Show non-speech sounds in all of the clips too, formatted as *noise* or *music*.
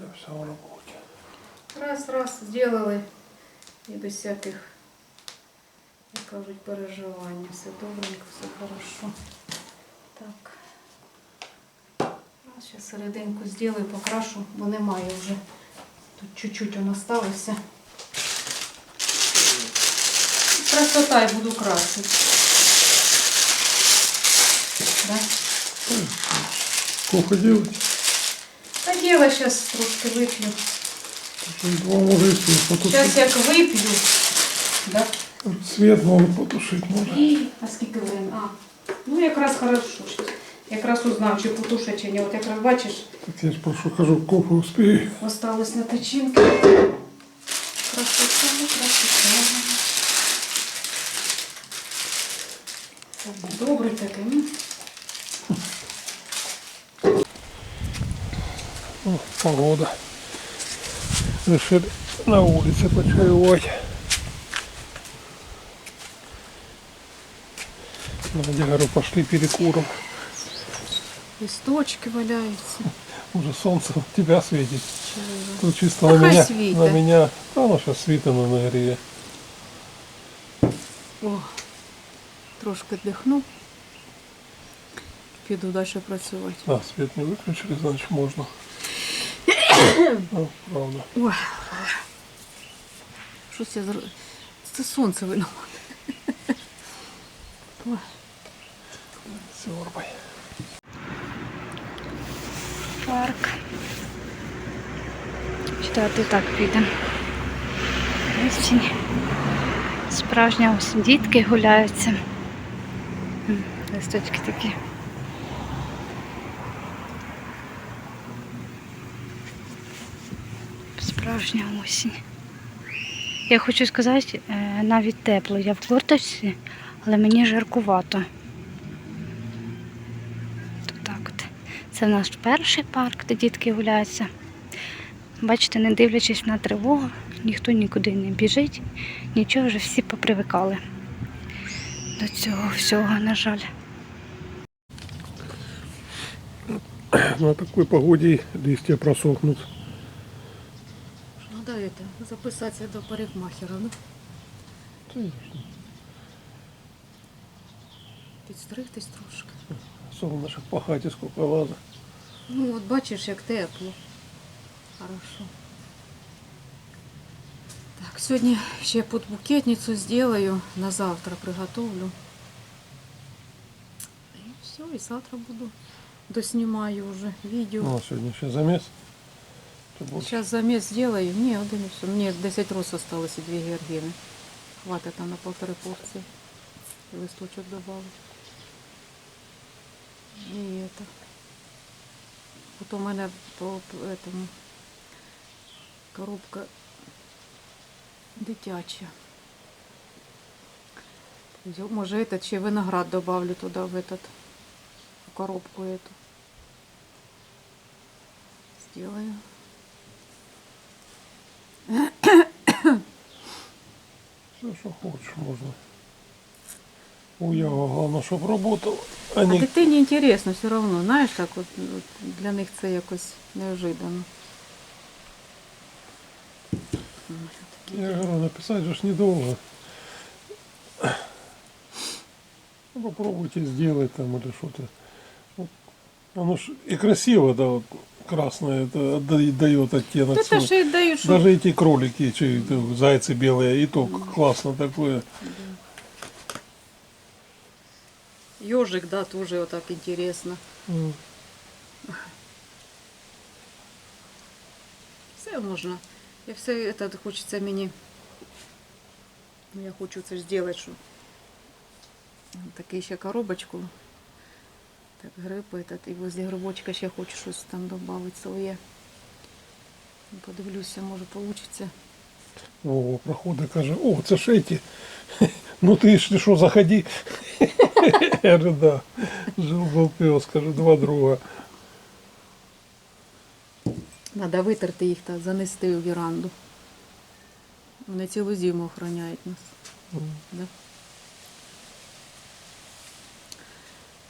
Да, в работе. Раз, раз, сделали. І без всяких, як кажуть, переживань. Все добренько, все хорошо. Так. Зараз серединку зроблю, покрашу, бо немає вже. Тут чуть-чуть воно сталося. Красота і буду красити. Да? Сколько делать? Та діла зараз трошки вип'ю. Тут Два мужики потушить. Зараз як вип'ю. Да? Свет могут потушить можно. Ій, А скільки время? А, ну якраз хорошо. щось. Якраз узнав, чи потуше, чи ні. От якраз бачиш, Так я ж прошу, хожу, кофе успею. осталось на печінки. Красота, красота. Так, Добрий такий. погода. Решили на улице почаевать. Надя, говорю, пошли перекуром. Листочки валяються. *laughs* Уже солнце в тебя светит. Чого? Тут чисто Да на хай меня. світить. На меня. Да, оно сейчас свитано на грее. О, трошки дихну. Піду далі працювати. А, свет не выключили, значит можно. Правда. Ой. Щось я зро... Це сонце виновате. Ой. Сёрбай. парк. Читати так підемо. Справжня осінь. Дітки гуляються. Листочки такі. Справжня осінь. Я хочу сказати, е, навіть тепло. Я в курточці, але мені жаркувато. Це наш перший парк, де дітки гуляються. Бачите, не дивлячись на тривогу, ніхто нікуди не біжить, нічого вже всі попривикали до цього всього, на жаль. На такой погоде листья просохнут. Это, записатися до парикмахера, ну? Підстригтись трошки. Солнышко по хате сколько лаза. Ну, от бачиш, як тепло. Хорошо. Так, сьогодні ще під букетницю зроблю, на завтра приготовлю. І все, і завтра буду доснімаю вже відео. Ну, а сегодня еще замес. То больше. Зараз заміс зроблю. Ні, один і все. Мені 10 роз осталось і дві георгіни. Хватить там на полтори порції. І листочок добавлю. І это. От у мене по по этому коробка дитяча. Взял- Може, этот ще виноград добавлю туди, в этот, в коробку эту. Сделаю. Все, что хочешь, можно. У Ява главное, чтобы работал, а не дитині інтересно все одно, знаєш, так от, от для них це якось неожиданно. Я говорю, написать же ж недолго. Ну, Попробуйте сделать там или что-то. Оно ж и красиво, да, вот красное, это отда- дает оттенок. Свой. що й дають, що Даже эти кролики, это, зайцы белые, и то классно такое. Йожик, да, теж отак інтересно. М. Все можна. Я все це хочеться мені. Я хочу це ж зробити, що таку ще коробочку. Так, гриб этот, і возле грибочка ще хочу щось там додати своє. Подивлюся, може вийде. О, проходи каже, о, це ж эти. *laughs* Ну ти ж що, заходи. *laughs* Я говорю, да. Жил был пес, кажу, два друга. Треба витерти їх та занести у віранду. Вони цілу зиму охороняють нас. Да?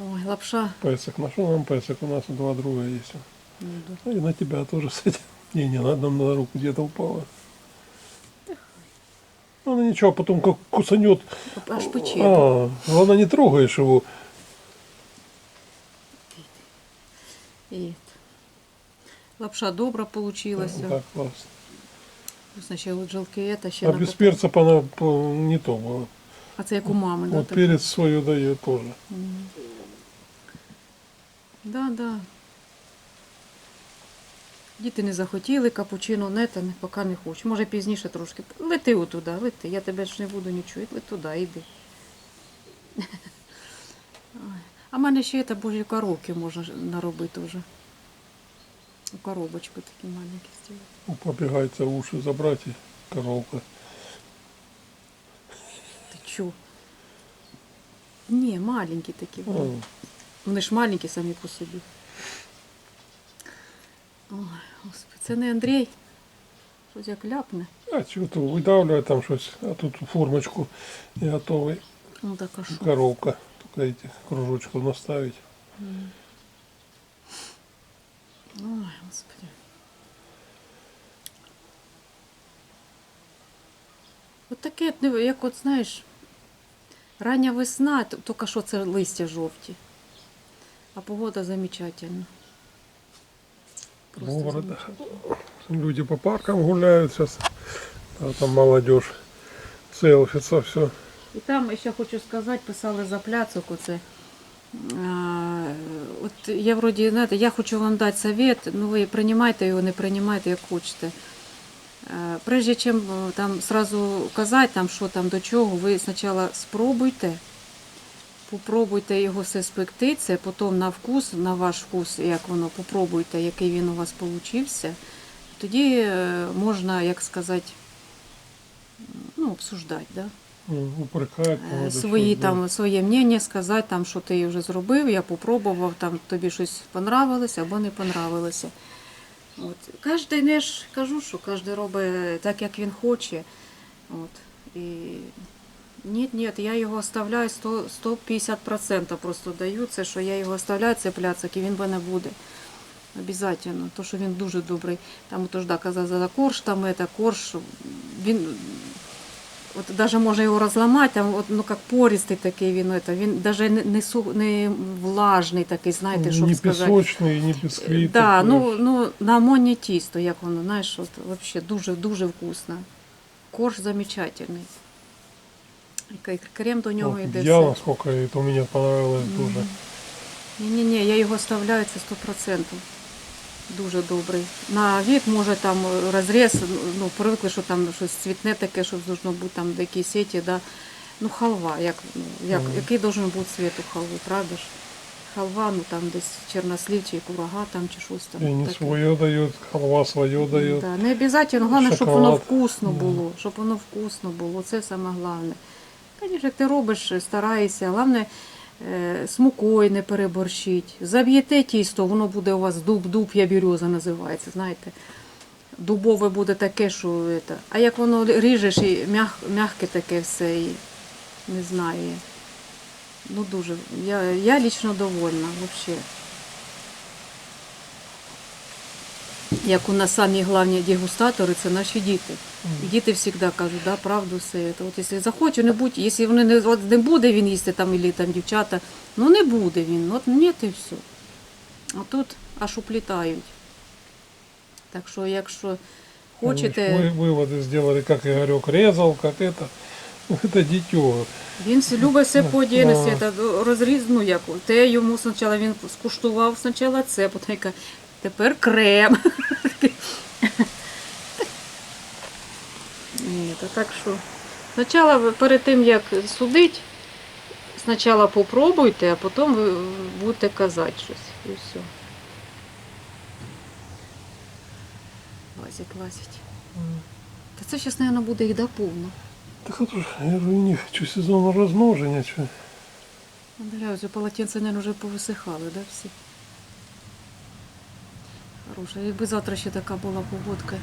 Ой, лапша. Песик, нашел нам песик, у нас два друга есть. Ну, да. Ну, И на тебя тоже *laughs* с этим. Не, не, на нам на руку где-то упала. Ну, она ничего, потом как кусанет. Аж пече. А, главное, не трогаешь его. І лапша добра получилася. Так, классно. Вкусно, ще от жилки це ще А без перца она не то было. А це як у мами, да? Вот так? перец свою дает тоже. Да, да. Діти не захотіли капучино, не та не, поки не хочу. Може пізніше трошки. Лети отуди, лети. Я тебе ж не буду нічого. Лети туди, йди. А в мене ще це божі коровки можна наробити вже. У коробочку такі маленькі стіли. Ну, Побегается уши забрать и коровка. Ти чо? Ні, маленькі такі. Були. Вони ж маленькі самі по собі. Ой, господи, це не Андрій. Щось як ляпне. а что-то выдавливает там что-то, а тут формочку и готовый. Ну так а що? Коровка. Только этих кружочков наставить. Ой, господи. От таке, от не- як от знаєш, рання весна, т- тільки що це листя жовті. А погода замечательна. Просто Города. замечательна. Люди по паркам гуляют сейчас. А там молодежь селфится, все. І там ще хочу сказати, писали за пляцок оце. А, от я вроді, знаєте, я хочу вам дати совет, ну ви приймайте його, не приймайте, як хочете. Е, Прежде чим е, там сразу казати, там, що там до чого, ви спочатку спробуйте, попробуйте його все спекти, це потім на вкус, на ваш вкус, як воно, попробуйте, який він у вас получився. Тоді е, можна, як сказати, ну, обсуждати, да? Упрекать. Е, свої там своє мнення сказати, там, що ти вже зробив, я попробував, там тобі щось понравилося або не понравилося. От. Кожен, я ж кажу, що кожен робить так, як він хоче. От. І... Ні, ні, я його оставляю 100, 150% просто даю. Це що я його оставляю, це пляцок, і він в мене буде. Обязательно, то що він дуже добрий. Там то ж да, казав за корж, там це корж, він От даже можна його розламати, там, от, ну як пористий такий він, это, він даже не, не, су, не влажний такий, знаєте, щоб не сказати. не бисквит. Да, ну, ну, на амонні тісто, як воно, знаєш, от, вообще дуже-дуже вкусно. Корж замечательний. І крем до нього йде. я, все. насколько это мне понравилось тоже. Ні-ні-ні, я його оставляю, це 100%. Дуже добрий. На від може там розріз, ну, привикли, що там щось цвітне таке, що должно бути там якійсь сеті, да. Ну, халва, як, ну, як, Мгм. який должен бути цвіт у халви, правда ж? Халва, ну там десь чорнослів чи курага там чи щось там. И не таке. свое дает, халва свое дает. Да, не обов'язково, головне, щоб воно вкусно було, щоб воно вкусно було, це саме головне. Звісно, ти робиш, стараєшся, головне е, з мукою не переборщить. Заб'єте тісто, воно буде у вас дуб-дуб, я береза називається, знаєте. Дубове буде таке, що це. А як воно ріжеш і м'як, м'яке таке все, і не знаю. Ну дуже. Я, я лічно довольна взагалі. Як у нас самі головні дегустатори, це наші діти. І діти завжди кажуть, да, правду все. це. От якщо захоче, не будь, якщо вони не, от не буде він їсти там, або там дівчата, ну не буде він, от ні, і все. А тут аж уплітають. Так що, якщо хочете, Мы выводы сделали, как Игорек резал, как это. Это *laughs* дитё. він все любить все *laughs* по отдельності, Да. це розріз, ну як, те йому спочатку він скуштував спочатку це, потім каже, тепер крем. Ні, то так що. Спочатку перед тим, як судити, спочатку попробуйте, а потім ви будете казати щось. І все. Лазить, лазить. Та це зараз, мабуть, буде їх до повно. Так ж, я говорю, у них что, сезон размножения, что? Андрей, вже полотенце, мабуть, вже повисихали, да, всі? Хороша. Якби завтра ще така була погодка,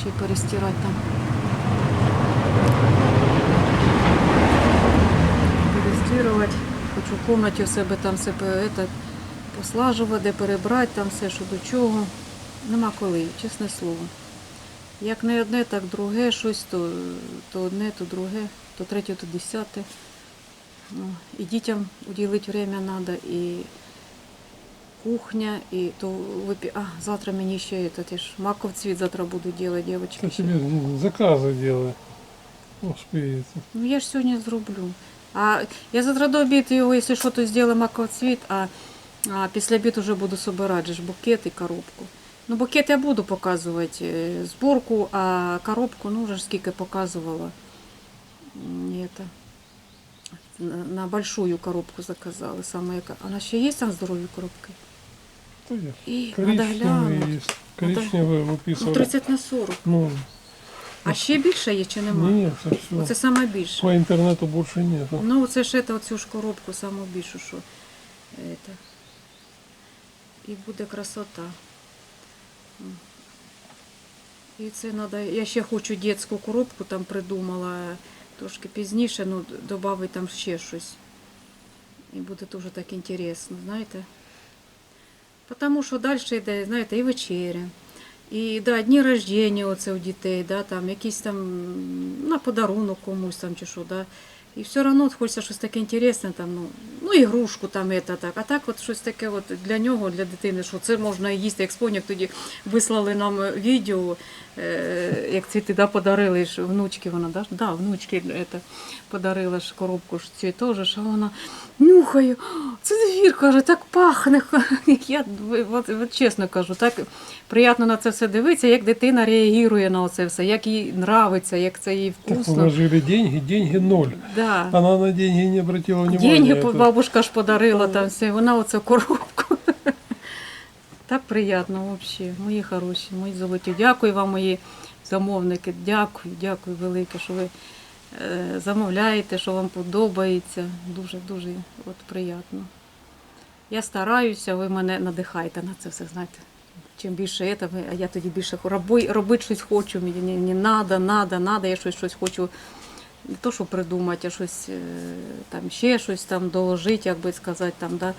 ще й перестирати там. Перестирувати. Хочу в кімнаті у себе там все послажувати, перебрати, там все, що до чого. нема коли, чесне слово. Як не одне, так друге, щось, то, то одне, то друге, то третє, то десяте. Ну, І дітям уділити время треба, і кухня, і то випі... А, завтра мені ще этот, я ж маков цвіт завтра буду робити, Я дівчатки. себе заказы делаю. Успеется. Ну я ж сьогодні зроблю. А я завтра до обіду його, якщо що, то зроблю маков цвіт, а, а після обіду вже буду собирати же ж букет і коробку. Ну, букет я буду показувати е, зборку, а коробку, ну, вже ж скільки показувала. М, Это, на, на большую коробку заказали. Саме яка. Вона ще є там здорові коробки? То есть І, надо глянути. Коричневые есть. Коричневые Ну, выписывали. 30 на 40. Ну, А ще більше є чи нема? нет, это все. Оце саме більше. По интернету больше нету. Ну, це ж это, оцю ж коробку саму більшу, що это. І буде красота. М. І це треба. Я ще хочу дитячу коробку там придумала трошки пізніше, ну, додати там ще щось. І буде дуже так інтересно, знаєте. Тому що далі йде, знаєте, і вечеря. І да, дні рождення оце у дітей, да, там, якісь там на подарунок комусь там чи що, да. І все одно хочеться щось таке інтересне, там, ну, ну, ігрушку там, это, так. А так от щось таке от для нього, для дитини, що це можна їсти, як споняк тоді вислали нам відео, е, як цвіти да, подарили ж внучки вона, да? Да, внучки это, подарила ж коробку ж цвітов, ж, а вона нюхає, це звір, каже, так пахне. *laughs* Я от, от, чесно кажу, так приємно на це все дивитися, як дитина реагує на це все, як їй нравиться, як це їй Так вкусно. вложили деньги, деньги ноль. Да. Она на деньги не обратила внимания. Деньги Это- бабушка ж подарила там все, вона оце коробку. Так приємно взагалі, мої хороші, мої золоті. Дякую вам, мої замовники. Дякую, дякую велике, що ви е, замовляєте, що вам подобається. Дуже дуже от приємно. Я стараюся, ви мене надихаєте на це все, знаєте. Чим більше це, а я тоді більше роби, робити щось хочу. Мені не, надо, надо, надо, я щось, щось хочу не то, що придумати, а щось е, там ще щось там доложити, як би сказати, там, да,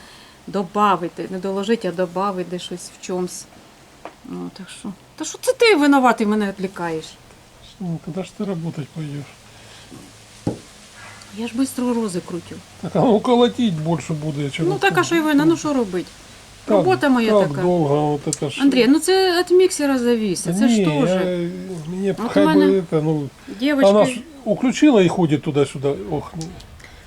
добавити. Не доложити, а добавити щось в чомусь. Ну, так що. Та що це ти винуватий мене відлікаєш? Ну, когда ж ты работать пойдешь? Я ж швидко рози крутю. Так оно колотить больше будет, чем... Ну так а що і вина, ну що робити? Так- Робота моя так така. долго вот это ж... Андрій, ну це від міксера завісить. Це ж Не, теж. я- Мне Вот хай у бы мене это, ну... Она Дівчатки ж уключила и ходит туда-сюда. Ох, ну,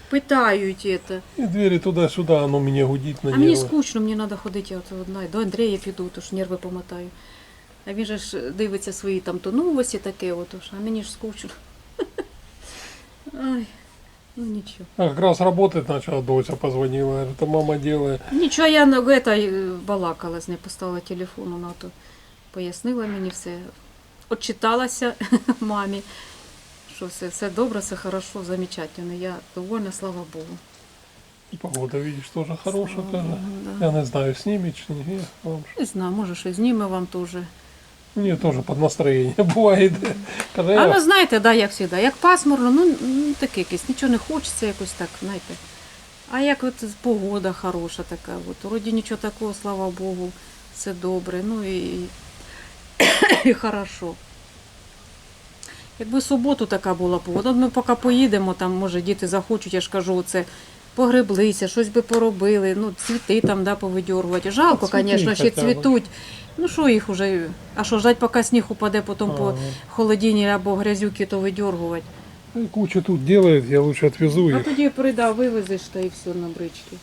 питають це. и двери туда-сюда, оно мне гудит на А мені нервы. скучно, мені треба ходити я от одна. До Андрія піду, то ж нерви помотаю. А він же ж дивиться свої там то новості таке, от, уж, а мені ж скучно. *laughs* Ай, ну нічого. А как раз работать начала, доча позвонила, говорит, это мама делает. Нічого, я ну, это, е, балакала з нею, поставила телефон, вона то пояснила мені все. Отчиталася *laughs* мамі, що все, все добре, все хорошо, замечательно. Я довольна, слава Богу. И Погода, видишь, тоже хорошая. Слава. Богу, да. Я не знаю, снимет, чи не. Вам ж- Не знаю, може щось зніме вам теж. Тоже под настроение *laughs* бывает. Когда А ви знаєте, да, як завжди, як пасмурно, ну, ну таке якесь, нічого не хочеться якось так, знаєте. А як от погода хороша така, от, вроді нічого такого, слава Богу, все добре, ну і, і *coughs* хорошо. Якби суботу така була погода, ми поки поїдемо, там, може, діти захочуть, я ж кажу, це погреблися, щось би поробили, ну, цвіти там, да, повидьоргувати. Жалко, звісно, ще цвітуть. Ну що їх уже, а що, ждать, поки сніг упаде, потім по холодині або грязюки, то видергувати. Ну, Куча тут делает, я лучше отвезу А тоді прийда, вивезеш та і все на брички.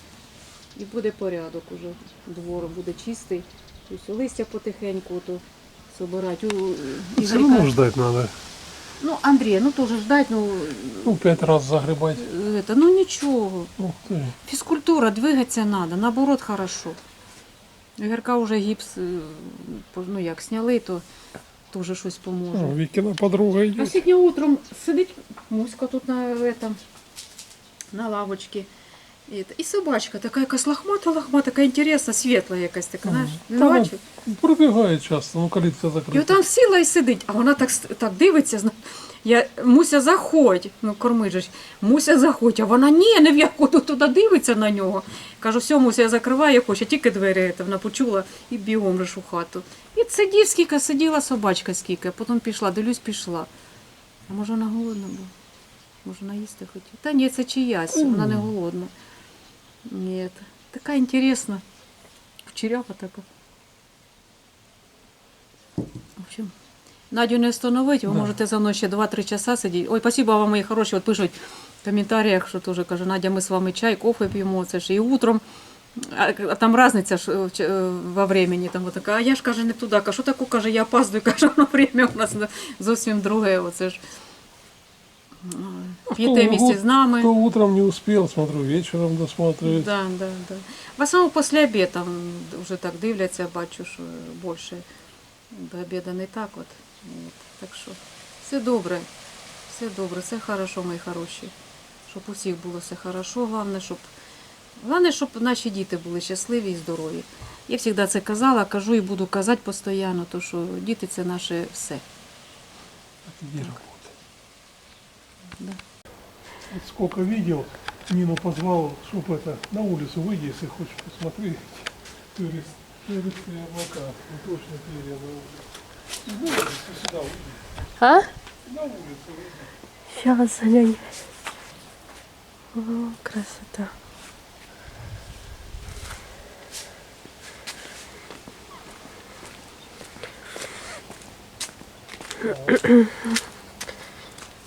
І буде порядок уже. Двор буде чистий. Тобто листя потихеньку то собирати. У, Все Ігорька- равно ждать надо. Ну, Андрій, ну теж ждать, ну, Ну, пять раз загребать. это, ну нічого. Ух ты. Фізкультура, двигатися треба, наоборот, хорошо. Ігорка вже гіпс, е, ну як, сняли, то теж щось поможе. Ну, Викина подруга А сьогодні утром сидить Муська тут на, этом, на лавочці. І, і собачка така якась лохмата, лохмата, така інтересна, світла якась така, знаєш, не Та бачив. Пробігає часто, ну калітка І закрита. отам сіла і сидить, а вона так, так дивиться. Я, Муся, заходь. Ну, кормить же. Муся, заходь. А вона ні, не в яку туди дивиться на нього. Кажу, все, Муся, я закриваю, я хочу, тільки двері вона почула і бігом ж у хату. І сидів скільки, сиділа собачка скільки, а потім пішла, дивлюсь, пішла. А може вона голодна була? Може вона їсти хотіла? Та ні, це чиясь, вона не голодна. Ні, така інтересна. Кучерява така. В общем, Надю не остановить, ви Да. можете за мною ще 2-3 часа сидіти. Ой, спасибо вам, мої хороші, от пишуть в коментарях, що теж каже, Надя, ми з вами чай, кофе п'ємо, це ж і утром. А, там різниця ж ч- е, во времени. Там така, а я ж каже, не туди. Що таку, каже, я опаздую, *laughs* каже, на время у нас зовсім друге. Оце ж. е, П'єте Кто- з нами. Кто утром не успел, смотрю, вечером досматривает. Да, да, да. В основному після обіду вже так дивляться, бачу, що більше до обіду не так. От. От. Так що все добре, все добре, все хорошо, мої хороші. Щоб у всіх було все хорошо, головне, щоб, головне, щоб наші діти були щасливі і здорові. Я завжди це казала, кажу і буду казати постійно, то що діти це наше все. Так и работает. Да. Вот сколько видео, Нину позвал, чтобы это, на улицу выйди, если хочешь посмотреть. Турист, туристские облака. Ну, точно перья на улице. А? Сейчас глянь. О, красота.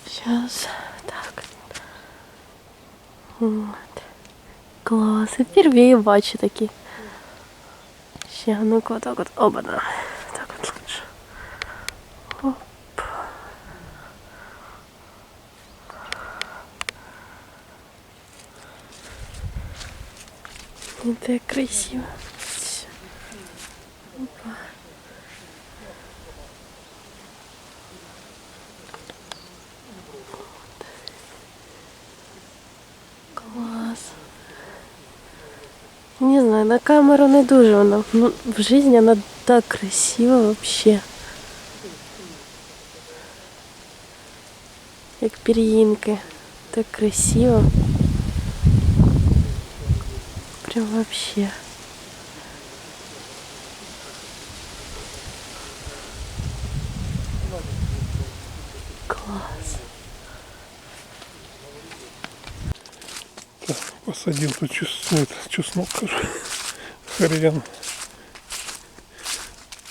Сейчас так. Вот. Клас. І впервые бачу. Ще, а ну-ка, отак от. Оба-на. Так от лучше. Оп. Это красиво. Всё. Опа. Клас. Не знаю, на камеру не дуже вона. Ну, в житті вона так красива вообще. Як пір'їнки. Так красиво. Прям вообще. Класс. Так, посадил тут чеснок, кажу. хрен.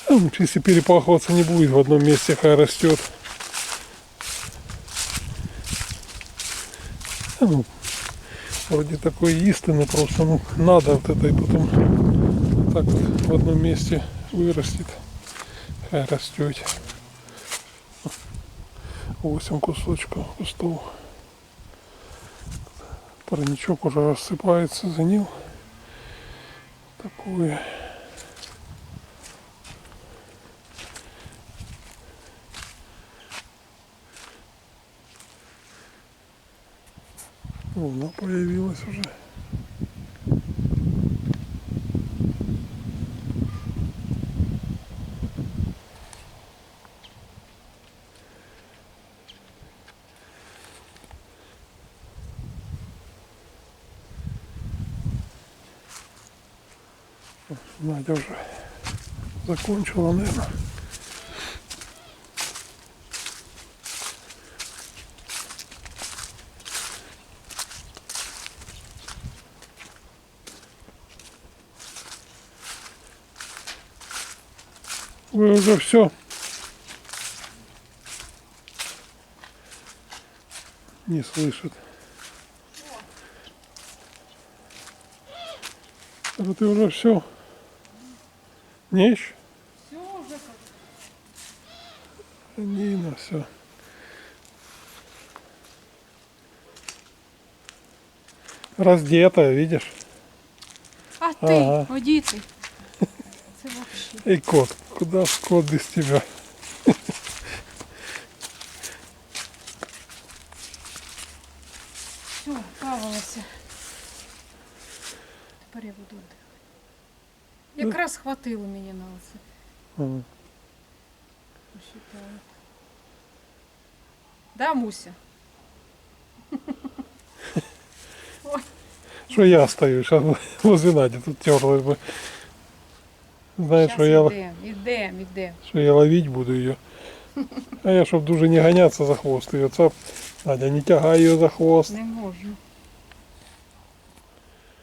А, ну, Если перепахиваться не будет, в одном месте хай растет. А, ну, вроде такой истины, просто ну, надо вот это и потом так вот в одном месте вырастет. Хай растет. Восемь кусочков кустов. Парничок уже рассыпается за ним. Такое. Волна появилась уже. Надя уже закончила, наверное. Вы уже все. Не слышит. Это ты уже все. Не еще? Все вже Нина, все. Раздетая, видишь? А ти, Ага. одітий. Це взагалі. Кот, куда скот с тебя? Все, плавалася. Тепер я буду отдыхать. Якраз ну. хватило мені на це. Ага. Да, Муся? Что я остаюсь? А возле Наді тут терли би. Что Щас я, ідем, ідем. что я ловить буду ее. А я, чтоб дуже не гоняться за хвост ее, цап. Надя, не тягай ее за хвост. Не можна.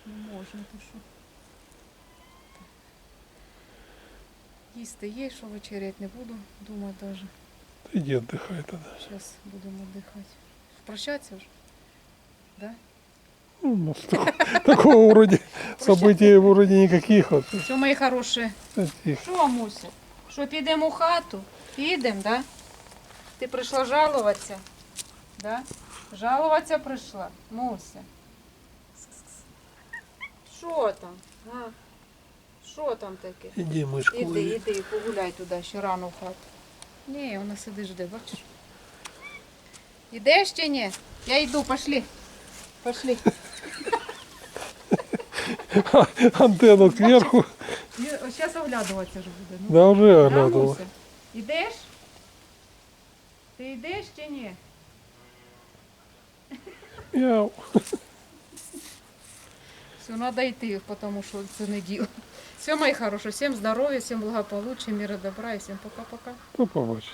Не можна, ти що. Їсти є, що вечерять не буду, думаю даже. Иди отдыхай тогда. Зараз будемо віддихати. Прощатися вже? Да? Ну, ну, *laughs* такого вроде событий вроде никаких. Вот. Все, мої хороші. Що, Муся? Що, підемо у хату? Підемо, да? Ти прийшла жалуватися? Да? Жалуватися прийшла, Муся. Що там? А? Що там таке? Иди, мышку. Іди, іди, погуляй туди, ще рано в хату. Ні, вона сидить жде, бачиш? Ідеш чи ні? Я йду, пошли. Пошли. *laughs* Антенна сверху. Зараз оглядуватися ж буде. Ну. Да, уже Да, оглядывала. Ідеш? Ти йдеш чи ні? Я Все, треба йти, тому що це не діло. Все, мої хороші, всім здоров'я, всім благополуччя, міра добра і всім пока-пока. ну, побачить.